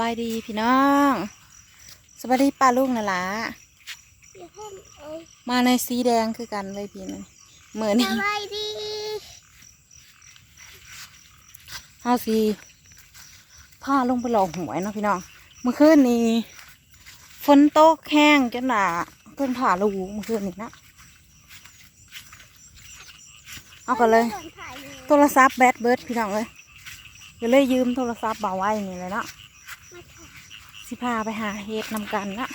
กับสบายดีพี่น้องสบายดีป้าลุงน่ะล่ะอย่าเพิ่งเอ้ยมาในสีแดงคือกันเลยพี่นี่เหมือนสนี่บายดีเฮาสีผ้าลงไปหลอกหวยเนาะพี่น้องเมื่อคืนนี้ฝนตกแห้งจนหนาเพิ่นผ่าลูเมื่อคืนนี้นะเอากันเลยดินผ่านอยู่โทรศัพท์แบตเบิร์ดพี่น้องเลยก็เลยยืมโทรศัพท์เบาไว้นี่เลยเนาะมาถ่าย สิพาไปหาเฮ็ดนำกันนะ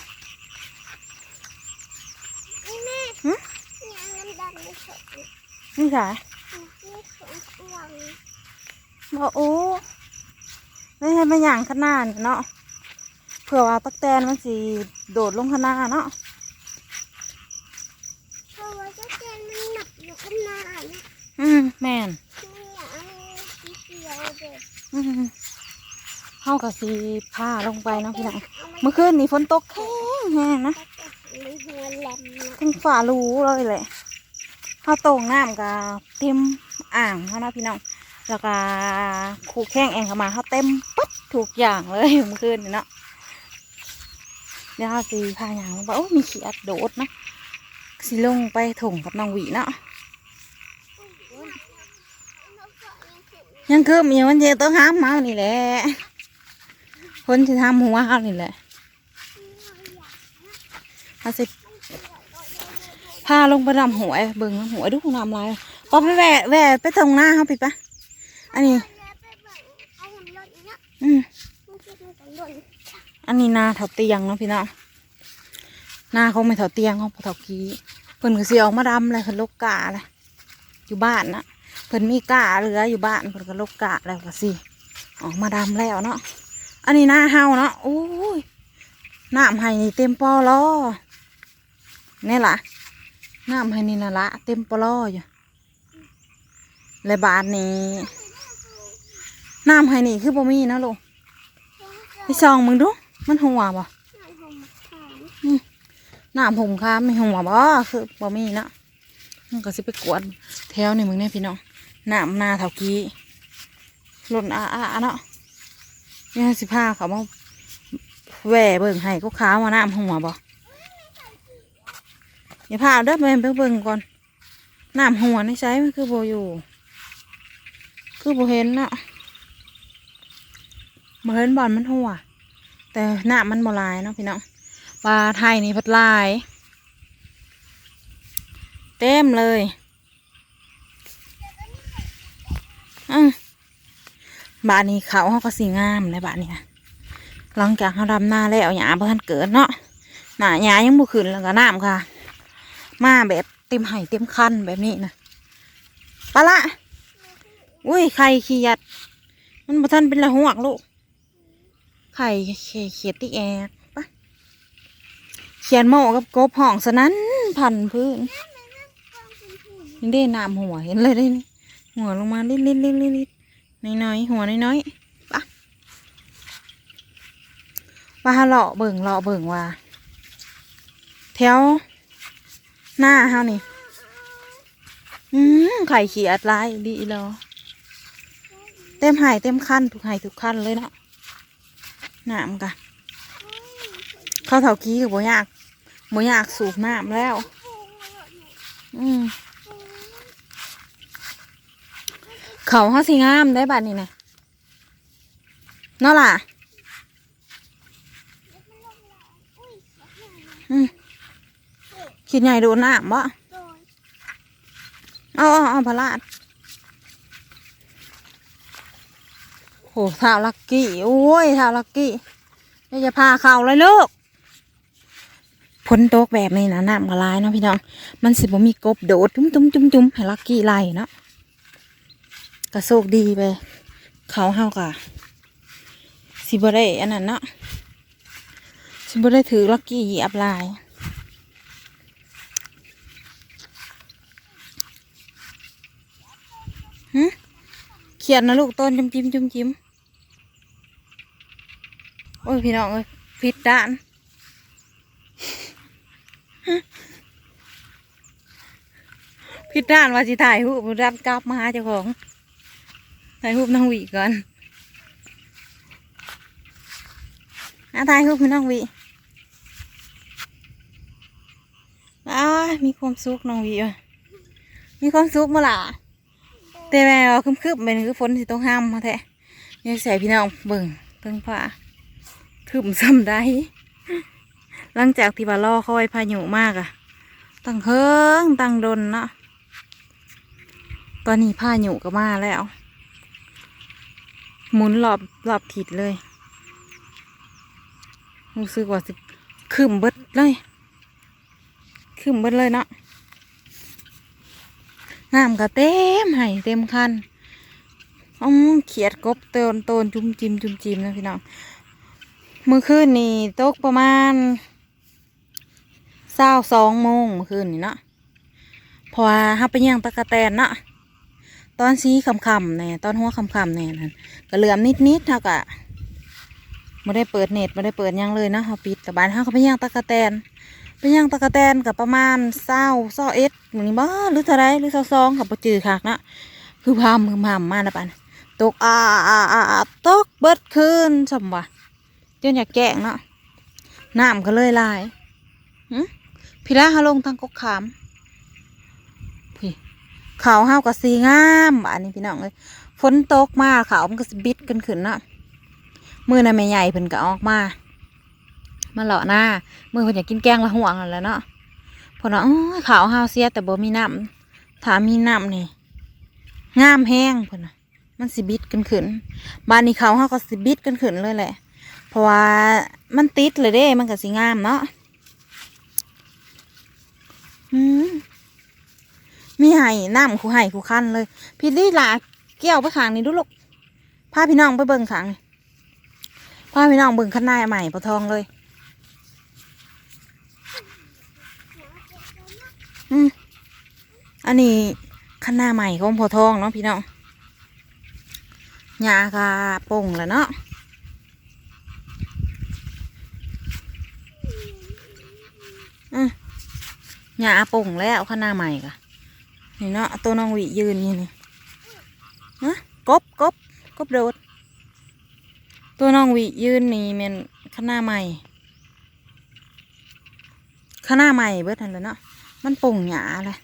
นี่แม่หึเนี่ยน้ำดำไม่สดเนี่ยนี่สายนี่ของอ้วงบอกโอ้ไม่ให้มาอย่างขนาดเนาะเผื่อว่าตักแตนมันสีโดดลงขางหนาดเนาะเพราะว่าเจ้าเจนมันหนักอยู่ข้างหน้าเนี่ยอืมแม่นไม่อยากเอาสีเขียวเด็กอืม เฮากับสีผ้าลงไปเนาะพี่น้องเมื่อคืนนี้ฝนตกแห้งแห้งนะนะทั้งฝ่ารูเลยแหละเฮาตรงน้ำกับเต็มอ่างเขานะพี่น้องแล้วก็คูแข้งแองเข้ามาเขาเต็มปึ๊ดถูกอย่างเลยเมื่อคืนนี่เนาะเดี๋ยวเขาสีพาอย่างลงไปโอ้มีขี้อัดโดดนะสิลงไปถงกับน้องหวีเนาะยังคือมีมันเจต้องห้ามเมานี่แหละ คนที่ทำหัวเขานี่แหละเขาสิพาลงไปดำหัวเบิ่งหัวดูน้ำลายพอไปแหวะแหวะไปตรงหน้าเขาไปปะอันนี้ อืมอันนี้นาเถาเตียงเนาะพี่น้องนาเขาไม่เถาเตียงเขาเถากี้เพิ่นก็สิออกมาดำเลยเพิ่นลกกาเลยอยู่บ้านนะเพิ่นมีกาเหลืออยู่บ้านเพิ่นก็ลกกาแล้วก็สิออกมาดำแล้วเนาะ อันนี้นาเฮาเนาะโอ้ยน้ำให้นี่เต็มปอล้อนี่ล่ะน้ำให้นี่น่ะละเต็มปอล้ออยู่และบาทนี้น้ำให้นี่คือบ่มีนะลูกไปซองมึงดู มันหัวบ่น้ำหอมมะขามหงค้ามไม่หัวบ่คือบ่มีนะมันก็สิไปกวดแถวนี่มึงเนี่ยพี่น้องน้ำนาเท่ากี้หล่นอาอาเนาะ ยังสิพาเขามาแหว่เบิ่งให้ก็ขาวมาน้ำหัวบ่อย่าพาเอาเด้อไปไปเบิ่งก่อนน้ำหัวในใช้มันคือโบอยู่ คือโบเห็นเนาะบ่เห็นบอลมันหัว แต่หน้ามันบลายเนาะพี่น้องปลาไทยนี่พัดลาย เต็มเลยอืม บานนี้เขาเขาก็สีงามเลยบานนี้ค่ะหลังจากเขาดำหน้าแล้วหยาเพิ่นเกิดเนาะหน้าหยายังบุขึ้นแล้วก็น้ำค่ะ มาแบบเต็มไห่เต็มคันแบบนี้นะปลาละอุ้ยไข่ขี้ยัด มันบ่ทันเป็นละหวกลูกไข่เขเขียดติ๊กแอกปะเขียนโมกับกบห่องสนั้นพันพื้นนี่ได้น้ำหัวเห็นเลยได้นี่หัวลงมาลิดลิดลิดลิดลิด น้อยๆหัวน้อยๆปะว่าเลาะเบิ่งเลาะเบิ่งว่าแถวหน้าเฮานี่ อืมไข่เขียดลายดีแล้วเต็มหายเต็มคันทุกหายทุกคันเลยเนาะน้ำกันข้าวเถากี้กับโบยากโบยากสูบน้ำแล้ว อืม เขาเขาสิงามได้บัดนี้นะเนาะล่ะอืมคิดใหญ่โดนน้ำบ่เอาเอาเอาพลาดโหท้าวลักกี้ โอ้ยท้าวลักกี้เดี๋ยวจะพาเข่าเลยลูกพ้นโต๊กแบบนี้นะน้ำกระลายเนาะพี่น้อง มันสิบ่มีกบโดด จุ้มจุ้มจุ้มจุ้มให้ลักกี้ไล่เนาะ ก็โชคดีไป เขาเฮากะสิบ่ได้อันนั้นเนาะสิบ่ได้ถือลักกี้เหยียบลายหึเขียนนะลูกต้นจุ้มจิ้มจุ้มจิ้มโอ้ยพี่น้องเอ้ยผิดด้านผิดด้านว่าสิถ่ายรูด้านกลับมาเจ้าของ ถ่ายรูปนางวีก่อนอาทายคือพี่น้องวิอ้ายมีความสุขน้องวิว่ะมีความสุขมาล่ะแต่แม่เราคึมๆเป็นคือฝนสิต้องห้ามมาแท้ยังใส่พี่น้องเบิ่งเพิ่งผ้าคึมซ้ำได้หลังจากที่ว่าล่อคอยพายุมากอะตั้งเฮิงตั้งดนเนาะตอนนี้พายุก็มาแล้ว หมุนรอบรอบทิศเลยรู้สึกว่าสิคืมเบิดเลยคืมเบิดเลยเนาะงามก็เต็มให้เต็มคันอ้อมเขียดกบเตนโตนจุ่มจิมจุ่มจิมนะพี่น้องเมื่อคืนนี่ตกประมาณเศร้าสองโมงเมื่อคืนนี่เนาะพราะว่าฮับไปย่างตะกะแตนเนาะ ตอนซีคำคำเนี่ยตอนหัวคำคำเนี่ยนั่นก็เหลื่อมนิดนิดๆเท่ากับไม่ได้เปิดเน็ตไม่ได้เปิดยังเลยนะเขาปิดแต่บ้านเขาเขาไปย่างตะกะแตนไปย่างตะกะแตนกับประมาณเศร้าเศร้าเอ็ดเหมือนบ้าหรือเท่าไรหรือเศร้าซองกับปจือคักนะคือพามคือพามมานะปันตกอาอาอาอาตกเบิดคืนสมวะจนอยากแกล้งเนาะน้ำก็เลยลายพี่ละฮาลงทางกกขาม เขาห้าวกับสีงามบ้านนี้พี่น้องเลยฝนตกมาเขามันก็สบิดกันขึ้นเนาะมือน่ะแม่ใหญ่เพิ่นก็ออกมามาเลาะหน้ามือเพิ่นอยากกินแกงละห่วงนั่นแหล้วเนาะเพิ่นว่าโอ้ยขาวหาวเสียแต่บ่มีน้ำถามีน้ำนี่งามแห้งเพิ่นน่ะมันสิบิดกันขึ้นบ้านนี้เขาเฮาก็สิบิดกันขึ้นเลยแหละเพราะว่ามันติดเลยเด้ มันก็สิงามเนาะอืม มีไห้น้ำคูไห้คูคันเลย พี่ลี่หลาเกี่ยวไปขางนี้ดูลูกพาพี่น้องไปเบิ่งขางนี่พ่อพี่น้องเบิ่งข้างหน้าใหม่ปะทองเลย อืมอันนี้ข้างหน้าใหม่ของพอทองเนาะพี่น้องหญ้ากาป่งแล้วเนาะอืมหญ้าป่งแล้วข้างหน้าใหม่กะ นี่เนาะตัวน้องวียืนนี่นี่ฮะกบกบกบโดด ตัวน้องวิยืนนี่แมันข้างหน้าใหม่ข้างหน้าใหม่เบิดทันแล้วเนาะมันป่งหยาเลย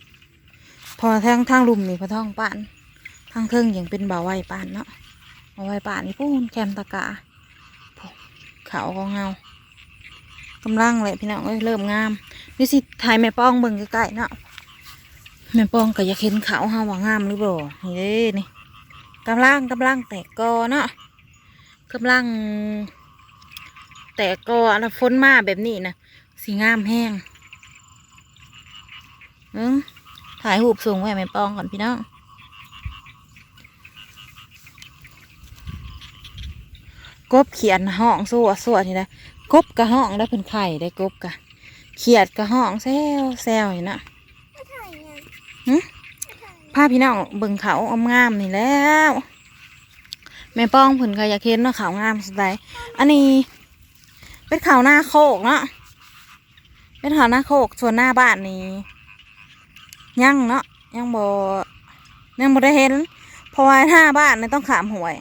พอทางทางลุมนี่พอท้องป่านทางเทิงยังเป็นบ่าไว้ป่านเนาะบ่าไว้ป่านนี่พูนแคมตะกาพูนเขาก็เงากำลังเลยพี่น้องเอ้ยเริ่มงามนี่สิถ่ายแม่ป้องเบิ่งใกล้ๆเนาะ แม่ป้องก็อยากเห็นเขาเฮาว่างามหรือเปล่านี่เด้นี่กำลังกำลังแตกกอเนาะกำลัง แต่ก็อันฝนมาแบบนี้นะสีงามแห้งอิ้งถ่ายรูปสูงไว้แม่ปองก่อนพี่น้องกบเขียนห้องสวดสวดนี่นะกบกะห้องได้เป็นไข่ได้กบกะเขียดกะห้องแซวแซวอยู่นะไม่ถ่ายไง หึไม่ถ่ายพาพี่น้องเบิ่งเขาอมงามนี่แล้วแม่ป้องผุนก็อยากเห็นเนาะขาวงามสุดใดอันนี้ เป็นขาวหน้าโคกเนาะเป็นขาวหน้าโคกส่วนหน้าบ้านนี้ยังเนาะยังบ่ยังบ่ได้เห็นเพราะว่าหน้าบ้านนี่ต้องขามหวย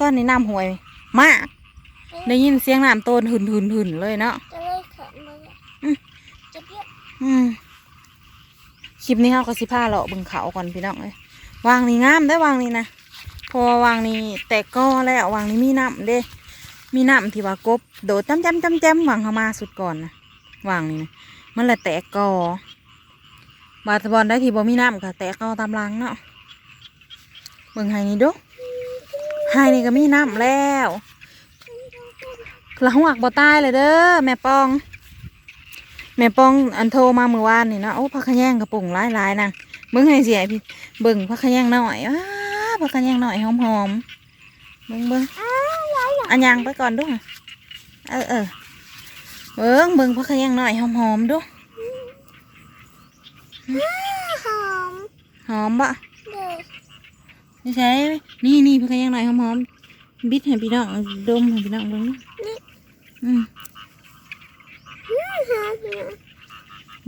ตอนนี้น้ำหวยมากได้ยินเสียงน้ำโตนหืนหืนหืนเลยเนาะจะเลยเขินเลยอะอืมจะเบี้ยอืมค ลิปนี้เขาก็สิพาเลาะบึงเขาก่อนพี่น้องเลยวางนี่งามได้วางนี่นะพอวางนี่แตกก็แล้ววางนี่มีน้ำเด้ มีน้ำที่ว่ากบโดดจ้ำจ้ำจ้ำจ้ำวางเข้ามาสุดก่อนนะวางนี่นะมันเลยแตกกอบาสบอลได้ที่บ่มีน้ำก็แตกกอตามรังเนาะเบิ่งไฮนี่ดูไฮนี่ก็มีน้ำแล้วละหัวกบ่ตายเลยเด้อแม่ปอง แม่ป้องอันโทรมาเมื่อวานนี่เนาะโอ้พักขะแยงกระปุ่งหลายหลายๆนางเบิ่งให้เสียพี่เบิ่งพักขะแยงหน่อยอ้าพักขะแยงหน่อยหอมหอมๆเบิ่งเบิ่งอันยังไปก่อนดูเออเออเบิ่งเบิ่งพักขะแยงหน่อยหอมหอมๆดูหอมหอมบะเด็กนี่ใช่นี่นี่พักขะแยงหน่อยหอมหอมๆบิดให้พี่น้องดมให้พี่น้องเบิ่งดูอืมหอมเนี่ย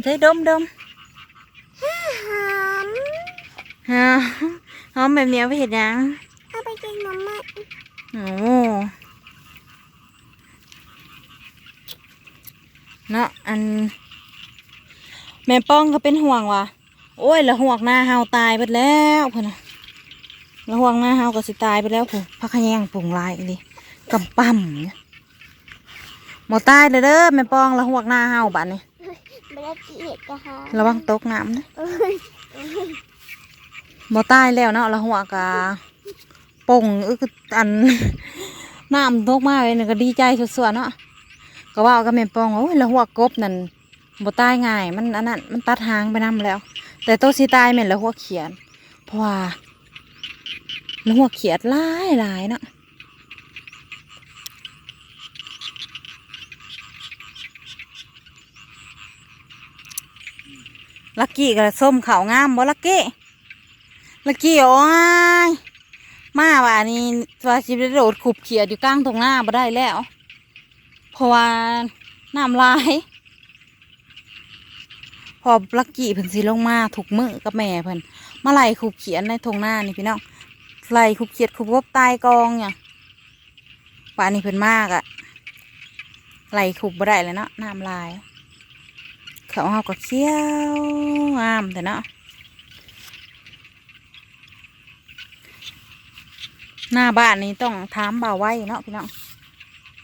ใช่ดมดมหอมฮะหอมแบบนี้เอาไปเห็ดหยังเอาไปกินมาม่าโอ้เนาะอัน แม่ป้องก็เป็นห่วงว่ะโอ้ยละห่วงหน้าเฮาตายไปแล้วเพิ่นน่ะละห่วงหน้าเฮาก็สิตายไปแล้วผู้พักขะแยงผงลายอีหลีกำปั้มเนี่ย หมอตายเลยเด้อแม่ป้องละห่วงหน้าเฮาบัดนี้ไม่ได้เกลียดกะฮะระวังตกน้ำนะเอ้ยหมอตายแล้วเนาะละห่วงกะป่งอึกอันน้ำตกมาเลยนี่ก็ดีใจสุดๆเนาะก็ว่ากับแม่ป้องว่าโอ้ยละห่วงกบนั่นบ่ตายง่าย มันอันนั้นมันตัดหางไปนํแล้ว แต่ตัวสิตายแม่นละหัวเขียนเพราะว่าละหัวเขียดหลายหลายเนาะ ลักกี้กับส้มเขาวงามบ่ลักกี้ลักกี้โอ้ยมาว่านี่ว่าสิได้โดดขุบเขียดอยู่กลางตรงหน้าบ่ได้แล้ว เพราะว่าน้ำลาย พอลักกี้เพิ่นสิลงมาถูกมือกับแม่เพิ่นมาไล่ขุบเขียนในทงหน้านี่พี่น้องไล่ขุบเขียดขุบวบตายกองเนี่ยป่านนี้เพิ่นมากอะไล่ขุบบ่ได้เลยเนาะน้ำลาย เขาเฮาก็เขี้ยวงามแต่เนาะหน้าบ้านนี้ต้องถามบ่าวไว้เนาะพี่น้อง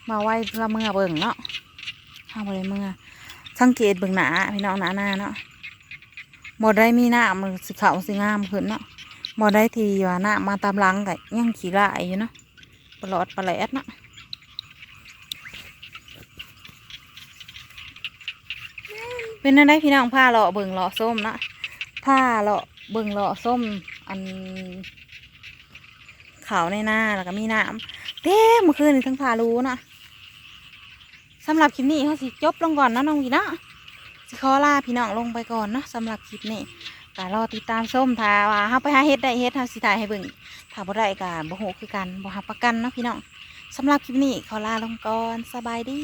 บ่าวไว้ละเมื่อเบิ่งเนาะเฮาบ่ได้เมื่อสังเกตเบิ่งหนาพี่น้องหนาหน้าเนาะบ่ได้มีหน้ามันสิขาวสิงามขึ้นเนาะบ่ได้ทีว่าหน้ามาตามหลังก็ยังขี้ลายอยู่เนาะปลอดปลาแหลดเนาะ เป็นนั่นได้พี่น้องผ้าเลาะเบิ่งเลาะส้มเนาะผ้าเลาะเบิ่งเลาะส้มอันขาวในหน้าแล้วก็มีน้ำเต้เมื่อคืนนี่ทั้งพารู้เนาะสำหรับคลิปนี้เขาสิจบลงก่อนนะน้องพี่เนาะสิขอลาพี่น้องลงไปก่อนเนาะสำหรับคลิปนี้ก็รอติดตามส้มถ้าว่าเฮาไปหาเฮ็ดได้เฮ็ดเฮาสิถ่ายให้เบิ่งถ้าบ่ได้ก็บ่ฮู้คือกันบ่รับประกันเนาะพี่น้องสำหรับคลิปนี้ขอลาลงก่อนสบายดี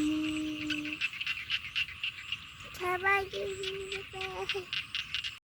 สบายดี